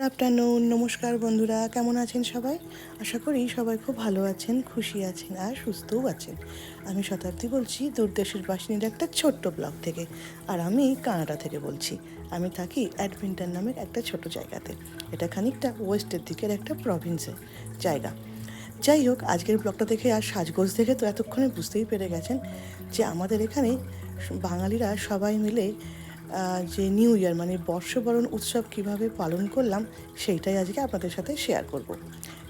Afternoon নমস্কার বন্ধুরা, কেমন আছেন সবাই? আশা করি সবাই খুব ভালো আছেন, খুশি আছেন আর সুস্থও আছেন। আমি শতাব্দী বলছি, দূরদেশের বাসিনীর একটা ছোট্ট ব্লগ থেকে। আর আমি কানাডা থেকে বলছি। আমি থাকি অ্যাডভেন্টার নামের একটা ছোট জায়গাতে। এটা খানিকটা ওয়েস্টের দিকের একটা প্রভিন্সের জায়গা। যাই হোক, আজকের ব্লগটা দেখে আর সাজগোজ দেখে তো এতক্ষণে বুঝতেই পেরে গেছেন যে আমাদের এখানে বাঙালিরা সবাই মিলে যে নিউ ইয়ার মানে বর্ষবরণ উৎসব কীভাবে পালন করলাম, সেইটাই আজকে আপনাদের সাথে শেয়ার করব।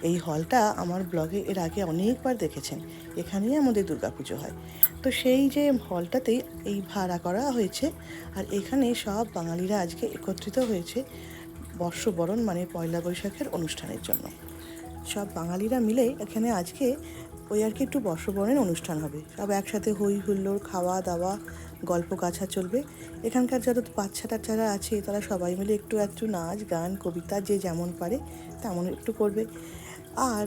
এই হলটা আমার ব্লগে এর আগে অনেকবার দেখেছেন। এখানেই আমাদের দুর্গাপুজো হয়। তো সেই যে হলটাতেই এই ভাড়া করা হয়েছে, আর এখানে সব বাঙালিরা আজকে একত্রিত হয়েছে বর্ষবরণ মানে পয়লা বৈশাখের অনুষ্ঠানের জন্য। সব বাঙালিরা মিলে এখানে আজকে ওই আর কি একটু বর্ষবরণের অনুষ্ঠান হবে। সব একসাথে হই হুল্লোড় খাওয়া দাওয়া গল্প গাছা চলবে। এখানকার যারা বাচ্চা টাচ্চারা আছে, তারা সবাই মিলে একটু একটু নাচ, গান, কবিতা যে যেমন পারে তেমন একটু করবে। আর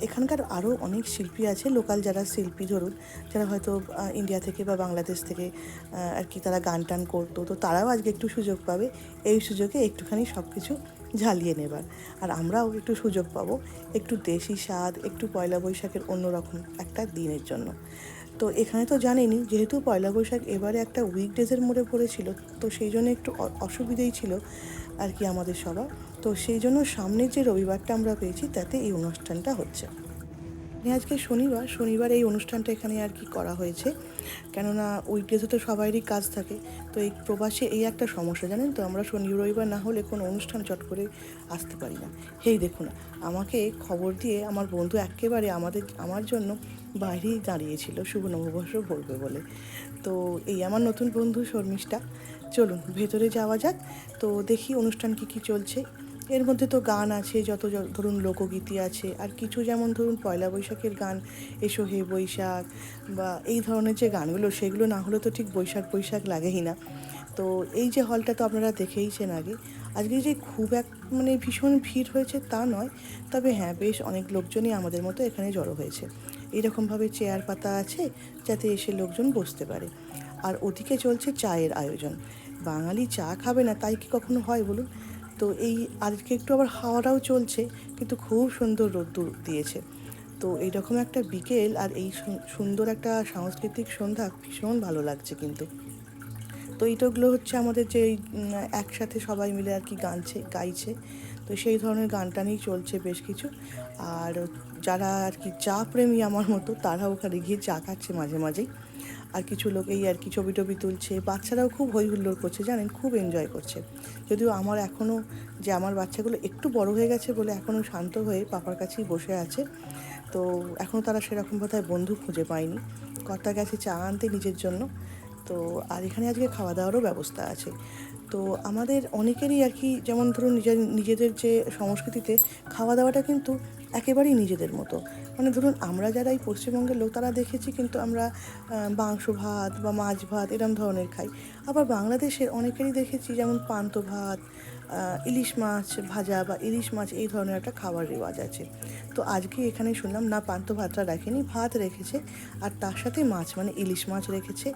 এখানকার আরও অনেক শিল্পী আছে, লোকাল যারা শিল্পী ধরুন, যারা হয়তো ইন্ডিয়া থেকে বা বাংলাদেশ থেকে আর কি তারা গান টান করতো। তো তারাও আজকে একটু সুযোগ পাবে। এই সুযোগে একটুখানি সব কিছু ঝালিয়ে নেবার। আর আমরাও একটু সুযোগ পাবো। একটু দেশি স্বাদ, একটু পয়লা বৈশাখের অন্যরকম একটা দিনের জন্য। তো এখানে তো জানেনি, যেহেতু পয়লা বৈশাখ এবারে একটা উইকডেজের মোড়ে পড়েছিল, তো সেই জন্য একটু অসুবিধেই ছিল আর কি আমাদের সবার। তো সেই জন্য সামনের যে রবিবারটা আমরা পেয়েছি, তাতে এই অনুষ্ঠানটা হচ্ছে। আজকে শনিবার শনিবার এই অনুষ্ঠানটা এখানে আর কি করা হয়েছে। কেননা উইকডেজে তো সবারই কাজ থাকে। তো এই প্রবাসে এই একটা সমস্যা, জানেন তো? আমরা শনি, রবিবার না হলে কোনো অনুষ্ঠান চট করে আসতে পারি না। হেই, দেখুন, আমাকে খবর দিয়ে আমার বন্ধু একেবারে আমাদের, আমার জন্য বাইরেই দাঁড়িয়েছিল শুভ নববর্ষ বলবে বলে। তো এই আমার নতুন বন্ধু শর্মিষ্ঠা। চলুন, ভেতরে যাওয়া যাক। তো দেখি অনুষ্ঠান কি কি চলছে। এর মধ্যে তো গান আছে, যত ধরুন লোকগীতি আছে, আর কিছু যেমন ধরুন পয়লা বৈশাখের গান, এসো হে বৈশাখ, বা এই ধরনের যে গানগুলো, সেগুলো না হলে তো ঠিক বৈশাখ বৈশাখ লাগেই না। তো এই যে হলটা তো আপনারা দেখেইছেন আগে, আজকে যে খুব এক মানে ভীষণ ভিড় হয়েছে তা নয়, তবে হ্যাঁ বেশ অনেক লোকজনই আমাদের মতো এখানে জড়ো হয়েছে। এইরকমভাবে চেয়ার পাতা আছে, যাতে এসে লোকজন বসতে পারে। আর ওদিকে চলছে চায়ের আয়োজন। বাঙালি চা খাবে না, তাই কি কখনো হয় বলুন? তো এই আজকে একটু আবার হাওয়াটাও চলছে, কিন্তু খুব সুন্দর রোদ্দুর দিয়েছে। তো এইরকম একটা বিকেল আর এই সুন্দর একটা সাংস্কৃতিক সন্ধ্যা ভীষণ ভালো লাগছে কিন্তু। তো এইটাগুলো হচ্ছে আমাদের যে একসাথে সবাই মিলে আর কি গানছে, গাইছে। তো সেই ধরনের গান টানই চলছে বেশ কিছু। আর যারা আর কি চা প্রেমী আমার মতো তারা ওখানে গিয়ে চা খাচ্ছে মাঝে মাঝেই। আর কিছু লোক এই আর কি ছবি টবি তুলছে। বাচ্চারাও খুব হই হুল্লোড় করছে, জানেন? খুব এনজয় করছে। যদিও আমার এখনও যে আমার বাচ্চাগুলো একটু বড় হয়ে গেছে বলে এখনও শান্ত হয়ে পাপার কাছেই বসে আছে, তো এখনও তারা সেরকম বোধহয় বন্ধু খুঁজে পায়নি। কর্তার কাছে চা আনতে নিজের জন্য, তো আর এখানে আজকে খাওয়া দাওয়ারও ব্যবস্থা আছে। তো আমাদের অনেকেরই আর কি, যেমন ধরুন নিজের, নিজেদের যে সংস্কৃতিতে খাওয়া দাওয়াটা কিন্তু একেবারেই নিজেদের মতো। মানে ধরুন আমরা যারা এই পশ্চিমবঙ্গের লোক, তারা দেখেছি কিন্তু আমরা মাংস ভাত বা মাছ ভাত এরম ধরনের খাই। আবার বাংলাদেশের অনেকেরই দেখেছি যেমন পান্ত ভাত ইলিশ মাছ ভাজা বা ইলিশ মাছ এই ধরনের একটা খাবার রেওয়াজ আছে। তো আজকে এখানে শুনলাম না পান্ত ভাতটা রাখেনি, ভাত রেখেছে আর তার সাথে মাছ মানে ইলিশ মাছ রেখেছে।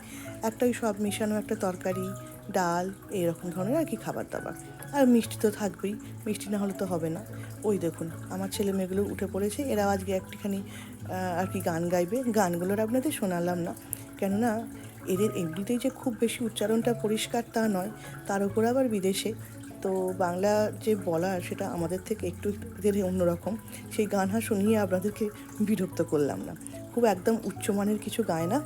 একটা ওই সব মিশানো, একটা তরকারি ডাল এইরকম ধরনের আর কি খাবার দাবার। আর মিষ্টি তো থাকবেই, মিষ্টি না হলে তো হবে না। ওই দেখুন, আমার ছেলে মেয়েগুলো উঠে পড়েছে এরা আজকে একটুখানি আর কি গান গাইবে। গানগুলোর আপনাদের শোনালাম না, কেননা এদের এমনিতেই যে খুব বেশি উচ্চারণটা পরিষ্কার তা নয়, তার উপর আবার বিদেশে। তো বাংলা যে বলার, সেটা আমাদের থেকে একটু এদের অন্যরকম। সেই গান হা শুনিয়ে আপনাদেরকে বিরক্ত করলাম না। খুব একদম উচ্চমানের কিছু গায় না।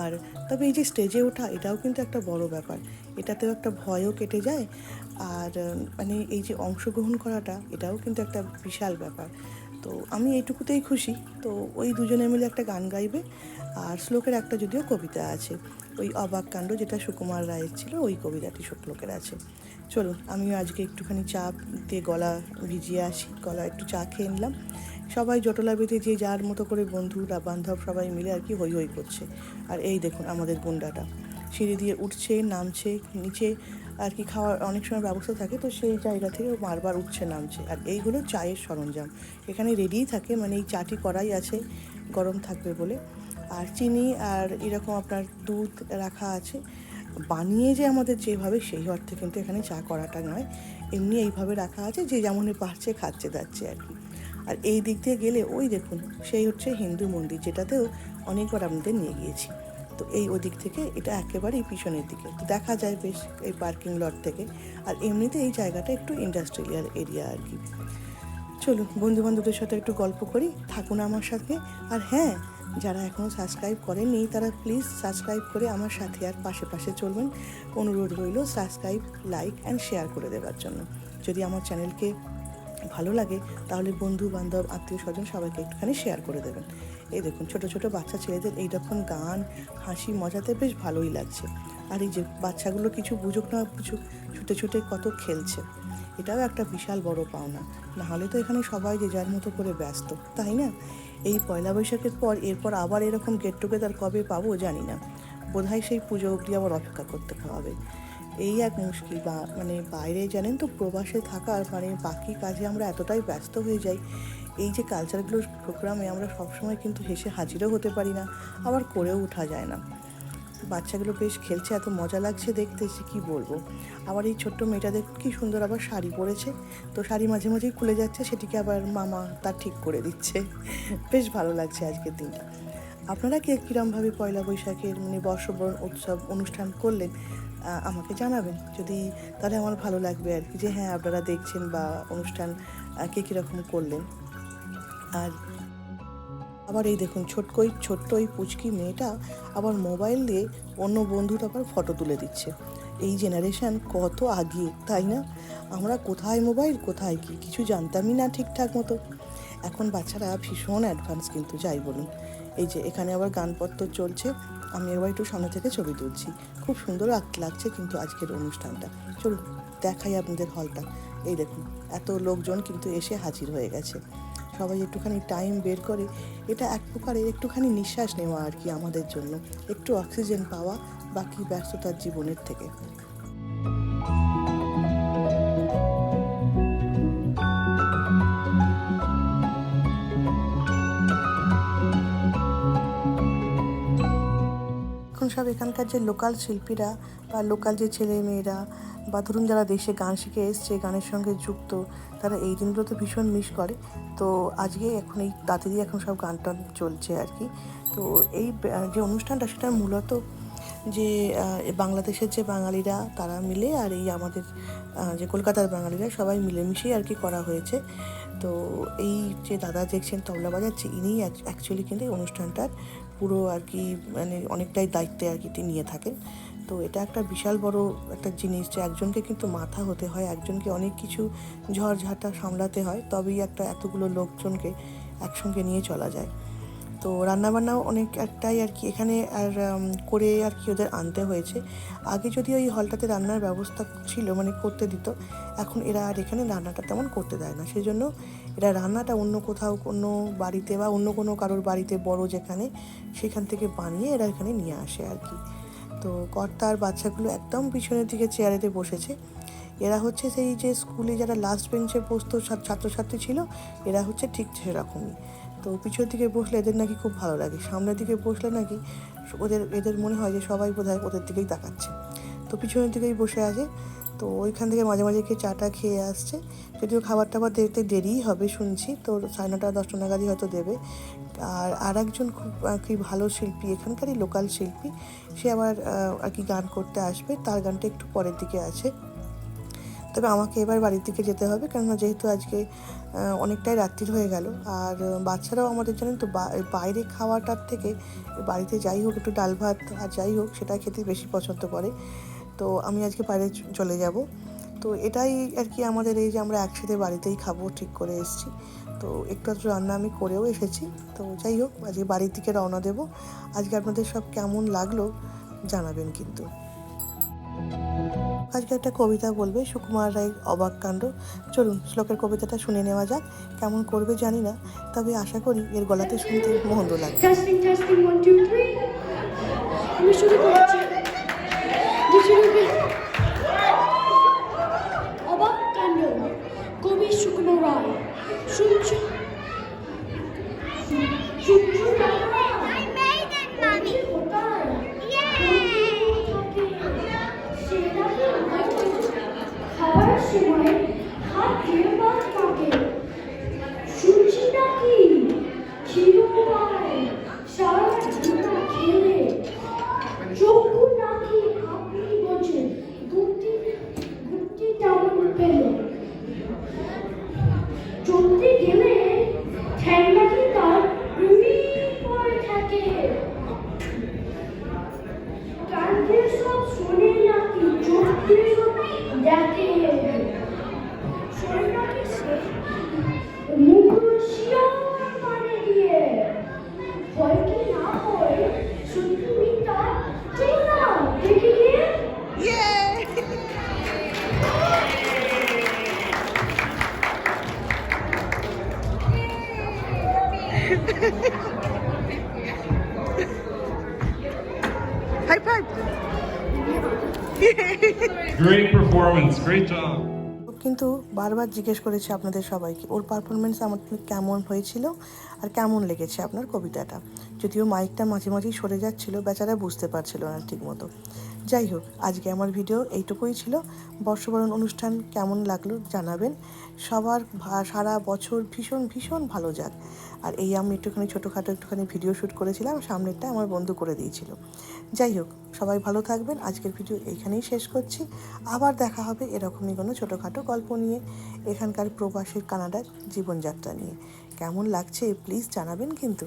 আর তবে এই যে স্টেজে ওঠা, এটাও কিন্তু একটা বড় ব্যাপার। এটাতেও একটা ভয়ও কেটে যায়। আর মানে এই যে অংশগ্রহণ করাটা, এটাও কিন্তু একটা বিশাল ব্যাপার। তো আমি এইটুকুতেই খুশি। তো ওই দুজনে মিলে একটা গান গাইবে। আর শ্লোকের একটা যদিও কবিতা আছে, ওই অবাক কাণ্ড যেটা সুকুমার রায়ের ছিল, ওই কবিতাটি শ্লোকের আছে। চলুন, আমিও আজকে একটুখানি চা দিয়ে গলা ভিজিয়ে আসি গলা একটু চা খেয়ে নিলাম। সবাই জটলা বেঁধে যে যার মতো করে বন্ধুরা, বান্ধব সবাই মিলে আর কি হই হই করছে। আর এই দেখুন আমাদের গুন্ডাটা। সিঁড়ি দিয়ে উঠছে, নামছে, নিচে আর কি খাওয়ার অনেক সময় ব্যবস্থা থাকে, তো সেই জায়গা থেকে বারবার উঠছে, নামছে। আর এইগুলো চায়ের সরঞ্জাম। এখানে রেডিই থাকে মানে এই চাটি করাই আছে, গরম থাকবে বলে। আর চিনি আর এরকম আপনার দুধ রাখা আছে। বানিয়ে যে আমাদের যেভাবে, সেই অর্থে কিন্তু এখানে চা করাটা নয়। এমনি এইভাবে রাখা আছে, যে যেমনই পারছে খাচ্ছে, দাচ্ছে আর কি। আর এই দিক দিয়ে গেলে ওই দেখুন, সেই হচ্ছে হিন্দু মন্দির যেটাতেও অনেকবার আপনাদের নিয়ে গিয়েছি। তো এই ওদিক থেকে এটা একেবারেই পিছনের দিকে। তো দেখা যায় বেশ এই পার্কিং লট থেকে। আর এমনিতে এই জায়গাটা একটু ইন্ডাস্ট্রিয়াল এরিয়া আর কি। চলুন বন্ধু বান্ধবদের সাথে একটু গল্প করি। থাকুন আমার সাথে। আর হ্যাঁ যারা এখনও সাবস্ক্রাইব করেননি, তারা প্লিজ সাবস্ক্রাইব করে আমার সাথে আর পাশে পাশে চলবেন। অনুরোধ রইল সাবস্ক্রাইব, লাইক, অ্যান্ড শেয়ার করে দেওয়ার জন্য। যদি আমার চ্যানেলকে ভালো লাগে, তাহলে বন্ধু, বান্ধব, আত্মীয় স্বজন সবাইকে একটুখানি শেয়ার করে দেবেন। এই দেখুন, ছোট ছোট বাচ্চা ছেলেদের এইরকম গান, হাসি, মজাতে বেশ ভালোই লাগছে। আর এই যে বাচ্চাগুলো কিছু বুঝুক না বুঝুক, ছুটে ছুটে কত খেলছে। এটাও একটা বিশাল বড় পাওনা। না হলে তো এখানে সবাই যে যার মতো করে ব্যস্ত, তাই না? এই পয়লা বৈশাখের পর, এরপর আবার এরকম গেট টুগেদার কবে পাবো জানি না। বোধহয় সেই পুজো অবধি আবার অপেক্ষা করতে হবে। এই এক মুশকিল বা মানে বাইরে জানেন তো প্রবাসে থাকার মানে বাকি কাজে আমরা এতটাই ব্যস্ত হয়ে যাই। এই যে কালচারগুলোর প্রোগ্রামে আমরা সবসময় কিন্তু হেসে হাজিরও হতে পারি না, আবার করেও ওঠা যায় না। বাচ্চাগুলো বেশ খেলছে, এত মজা লাগছে দেখতে যে কী বলব। আবার এই ছোট্ট মেয়েটা দেখুন কি সুন্দর আবার শাড়ি পরেছে, তো শাড়ি মাঝে মাঝেই খুলে যাচ্ছে, সেটিকে আবার মামা তার ঠিক করে দিচ্ছে। বেশ ভালো লাগছে আজকের দিনটা। আপনারা কে কীরমভাবে পয়লা বৈশাখের মানে বর্ষবরণ উৎসব অনুষ্ঠান করলেন? আমাকে জানাবেন। যদি তাহলে আমার ভালো লাগবে আর কি যে হ্যাঁ আপনারা দেখছেন বা অনুষ্ঠান কে কীরকম করলেন। আর আবার এই দেখুন ছোট্টই ছোট্ট ওই পুচকি মেয়েটা আবার মোবাইল দিয়ে অন্য বন্ধুর আবার ফটো তুলে দিচ্ছে। এই জেনারেশন কত আগিয়ে তাই না? আমরা কোথায় মোবাইল, কোথায় কি? কিছু জানতামই না ঠিকঠাক মতো। এখন বাচ্চারা ভীষণ অ্যাডভান্স কিন্তু, যাই বলুন। এই যে, এখানে আবার গানপত্র চলছে। আমি এবার একটু সামনে থেকে ছবি তুলছি। খুব সুন্দর লাগছে কিন্তু আজকের অনুষ্ঠানটা। চলুন, দেখাই আপনাদের হলটা। এই দেখুন, এত লোকজন কিন্তু এসে হাজির হয়ে গেছে। সবাই একটুখানি টাইম বের করে। এটা এক প্রকারের একটুখানি নিঃশ্বাস নেওয়া আর কি আমাদের জন্য। একটু অক্সিজেন পাওয়া বাকি ব্যস্ততার জীবনের থেকে। সব এখানকার যে লোকাল শিল্পীরা বা লোকাল যে ছেলে মেয়েরা বা ধরুন যারা দেশে গান শিখে এসছে, গানের সঙ্গে যুক্ত, তারা এই দিনগুলো তো ভীষণ মিস করে। তো আজকে এখন এই তাড়াতাড়ি এখন সব গান টান চলছে আর কি। তো এই যে অনুষ্ঠানটা সেটা মূলত যে বাংলাদেশের যে বাঙালিরা তারা মিলে আর এই আমাদের যে কলকাতার বাঙালিরা সবাই মিলেমিশেই আর কি করা হয়েছে। তো এই যে দাদা দেখছেন তবলা বাজাচ্ছে ইনি অ্যাকচুয়ালি কিন্তু এই অনুষ্ঠানটার পুরো আর কি মানে অনেকটাই দায়িত্বে আর কি নিয়ে থাকেন। তো এটা একটা বিশাল বড় একটা জিনিস যে একজনকে কিন্তু মাথা হতে হয়, একজনকে অনেক কিছু ঝড়ঝাঁটা সামলাতে হয়, তবেই একটা এতগুলো লোকজনকে একসঙ্গে নিয়ে চলা যায়। তো রান্নাবান্নাও অনেক একটাই আর কি, এখানে আর করে আর কি ওদের আনতে হয়েছে। আগে যদি ওই হলটাতে রান্নার ব্যবস্থা ছিল মানে করতে দিত, এখন এরা আর এখানে রান্নাটা তেমন করতে দেয় না। সেই জন্য এরা রান্নাটা অন্য কোথাও, অন্য বাড়িতে বা অন্য কোনো কারোর বাড়িতে বড় যেখানে, সেখান থেকে বানিয়ে এরা এখানে নিয়ে আসে আর কি। তো কর্তার বাচ্চাগুলো একদম পিছনের দিকে চেয়ারেতে বসেছে। এরা হচ্ছে সেই যে স্কুলে যারা লাস্ট বেঞ্চে বসতো ছাত্রছাত্রী ছিল, এরা হচ্ছে ঠিক সেরকমই। তো পিছনের দিকে বসলে এদের নাকি খুব ভালো লাগে। সামনের দিকে বসলে নাকি ওদের, এদের মনে হয় যে সবাই বোধহয় ওদের দিকেই তাকাচ্ছে। তো পিছনের দিকেই বসে আছে। তো ওইখান থেকে মাঝে মাঝে খেয়ে চাটা খেয়ে আসছে। যদিও খাবার টাবার দেখতে দেরিই হবে শুনছি, তো সাড়ে নটা, দশটা নাগাদই হয়তো দেবে। আর আর একজন খুব আর কি ভালো শিল্পী, এখানকারই লোকাল শিল্পী, সে আবার আর কি গান করতে আসবে, তার গানটা একটু পরের দিকে আছে। তবে আমাকে এবার বাড়ির দিকে যেতে হবে, কেননা যেহেতু আজকে অনেকটাই রাত্রির হয়ে গেল। আর বাচ্চারাও আমাদের জানেন তো বাইরে খাওয়াটার থেকে বাড়িতে যাই হোক একটু ডাল ভাত আর যাই হোক, সেটা খেতে বেশি পছন্দ করে। তো আমি আজকে বাইরে চলে যাব। তো এটাই আর কি আমাদের এই যে আমরা একসাথে বাড়িতেই খাব, ঠিক করে এসেছি। তো একটু রান্না আমি করেও এসেছি। তো যাই হোক, আজকে বাড়ির দিকে রওনা দেবো। আজকে আপনাদের সব কেমন লাগল জানাবেন কিন্তু। আজকে একটা কবিতা বলবে, সুকুমার রায় অবাক কাণ্ড। চলুন, শ্লোকের কবিতাটা শুনে নেওয়া যাক, কেমন করবে জানি না। তবে আশা করি এর গলাতে শুনতে মন্দ লাগবে। শুরুকে অবাক কাণ্ড কবি সুকুমার রায় শুনছ! খাবার সময় হাত দিয়ে Great performance. Great job. কিন্তু বারবার জিজ্ঞেস করেছি আপনাদের সবাইকে, ওর পারফরমেন্স আমার কেমন হয়েছিল আর কেমন লেগেছে আপনার কবিতাটা যদিও মাইকটা মাঝে মাঝেই সরে যাচ্ছিল, বেচারা বুঝতে পারছিল না ঠিক মতো যাই হোক, আজকে আমার ভিডিও এইটুকুই ছিল। বর্ষবরণ অনুষ্ঠান কেমন লাগল জানাবেন। সবার সারা বছর ভীষণ ভীষণ ভালো যাক। আর এই আমি একটুখানি ছোটোখাটো একটুখানি ভিডিও শ্যুট করেছিলাম, সামনেরটা আমার বন্ধু করে দিয়েছিল। যাই হোক, সবাই ভালো থাকবেন। আজকের ভিডিও এইখানেই শেষ করছি। আবার দেখা হবে এরকমই কোনো ছোটোখাটো গল্প নিয়ে, এখানকার প্রবাসী কানাডার জীবনযাত্রা নিয়ে। কেমন লাগছে, প্লিজ জানাবেন কিন্তু।